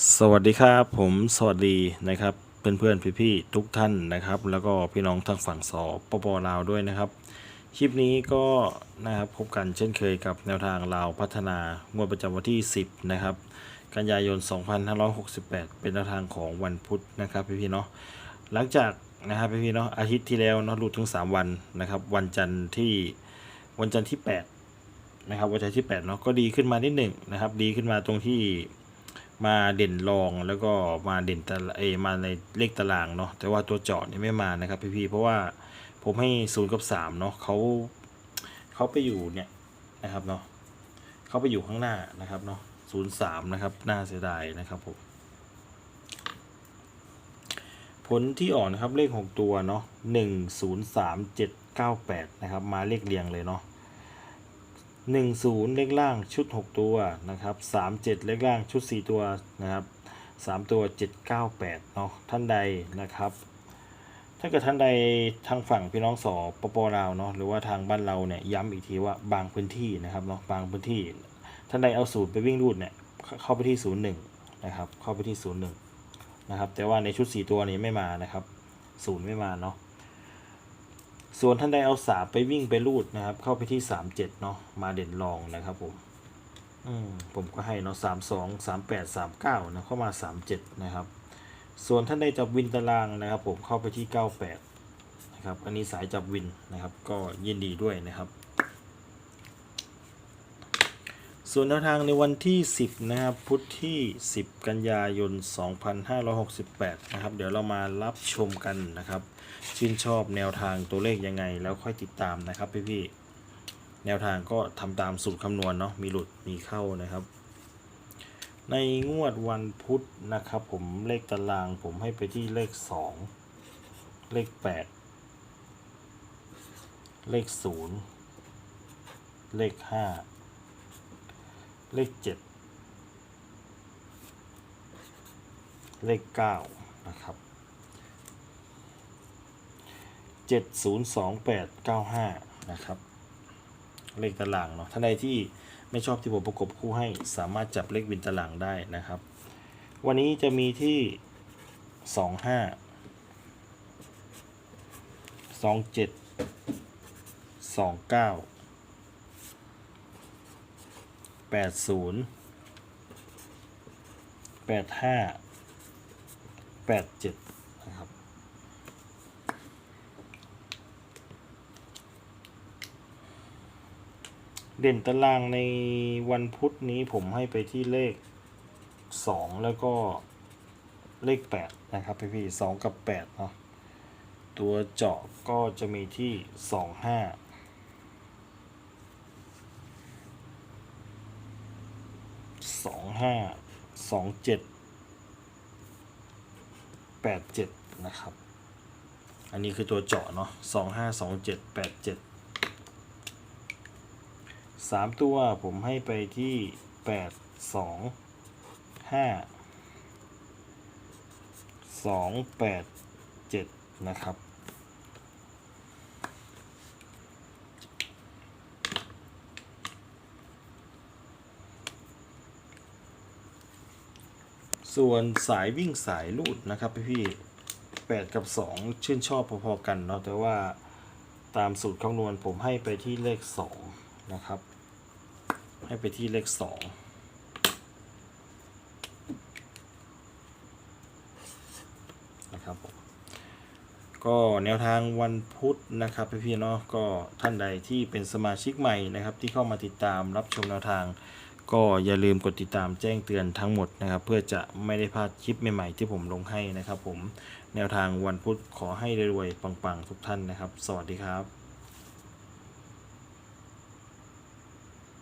สวัสดีครับผมสวัสดีนะครับเพื่อนๆพี่ๆทุกท่านนะครับ แล้วก็พี่น้องทางฝั่งสปปลาวด้วยนะครับ คลิปนี้ก็นะครับพบกันเช่นเคยกับแนวทางลาวพัฒนางวดประจำวันที่ 10 นะครับ กันยายน 2568 เป็นแนวทางของวันพุธนะครับพี่ๆเนาะหลังจากนะครับพี่ๆเนาะอาทิตย์ที่แล้วเนาะหลุดถึง 3 วันนะครับ วันจันทร์ที่วันจันทร์ที่ 8 นะครับวันจันทร์ที่8เนาะก็ดีขึ้นมานิดหนึ่งนะครับ ดีขึ้นมาตรงที่ มาเด่นรองแล้วก็มาเด่นตะเอมาในเลขตารางเนาะแต่ว่าตัวเจาะนี่ไม่มานะครับพี่ๆเพราะว่าผมให้ศูนย์กับสามเนาะเขาเขาไปอยู่เนี่ยนะครับเนาะเขาไปอยู่ข้างหน้านะครับเนาะศูนย์สามนะครับน่าเสียดายนะครับผมผลที่อ่อนครับเลขหกตัวเนาะหนึ่งศูนย์สามเจ็ดเก้าแปดนะครับมาเลขเรียงเลยเนาะ หนึ่งศูนย์เลขล่างชุด 6 ตัวนะครับสามเจ็ดเลขล่างชุด 4 ตัวนะครับสามตัว 798เนาะท่านใดนะครับ ถ้าเกิดท่านใดทางฝั่งพี่น้องสอปปลาวเนาะหรือว่าทางบ้านเราเนี่ยย้ำอีกทีว่าบางพื้นที่นะครับเนาะบางพื้นที่ ท่านใดเอาศูนย์ไปวิ่งรูดเนี่ยเข้าไปที่ศูนย์หนึ่งนะครับเข้าไปที่ศูนย์หนึ่งนะครับแต่ว่าในชุด 4 ตัวนี้ไม่มานะครับศูนย์ไม่มาเนาะ ส่วนท่านใดเอาสามไปวิ่งไปรูดนะครับ เข้าไปที่สามเจ็ดเนาะมาเด่นรองนะครับผมอืมผมก็ให้เนาะสามสองสามแปดสามเก้านะเข้ามาสามเจ็ดนะครับ ส่วนท่านใดจับวินตารางนะครับ ผมเข้าไปที่เก้าแปดนะครับอันนี้สายจับวินนะครับ ก็ยินดีด้วยนะครับ ส่วนแนวทางในวันที่ 10 นะครับ พุธที่ 10 กันยายน 2568 นะครับ เดี๋ยวเรามารับชมกันนะครับ ชื่นชอบแนวทางตัวเลขยังไง แล้วค่อยติดตามนะครับพี่ๆ แนวทางก็ทำตามสูตรคำนวณเนาะ มีหลุด มีเข้านะครับ ในงวดวันพุธนะครับผม เลขตารางผมให้ไปที่เลข 2 เลข 8 เลข 0 เลข 5 เลข7เลข9นะครับเจ็ดศูนย์สองแปดเก้าห้านะครับ เลขตารางเนาะท่านใดที่ไม่ชอบที่ผมประกบคู่ให้สามารถจับเลขวินตารางได้นะครับ วันนี้จะมีที่สองห้าสองเจ็ดสองเก้า แปดศูนย์แปดห้าแปดเจ็ดนะครับ เด่นตารางในวันพุธนี้ผมให้ไปที่เลขสองแล้วก็เลขแปดนะครับพี่พี่สองกับแปดเนาะตัวเจาะก็จะมีที่สองห้า สองห้าสองเจ็ดแปดเจ็ดนะครับ อันนี้คือตัวเจาะเนาะสองห้าสองเจ็ดแปดเจ็ดสามตัวผมให้ไปที่แปดสองห้าสองแปดเจ็ดนะครับ ส่วนสายวิ่งสายลูดนะครับพี่ๆแปดกับสองชื่นชอบพอๆกันเนาะแต่ว่าตามสูตรคำนวณผมให้ไปที่เลขสองนะครับ ให้ไปที่เลขสองนะครับผมก็แนวทางวันพุธนะครับพี่ๆเนาะก็ท่านใดที่เป็นสมาชิกใหม่นะครับที่เข้ามาติดตามรับชมแนวทาง ก็อย่าลืมกดติดตามแจ้งเตือนทั้งหมดนะครับ เพื่อจะไม่ได้พลาดคลิปใหม่ๆที่ผมลงให้นะครับผมแนวทางวันพุธขอให้รวยๆปังๆ ทุกท่านนะครับ สวัสดีครับ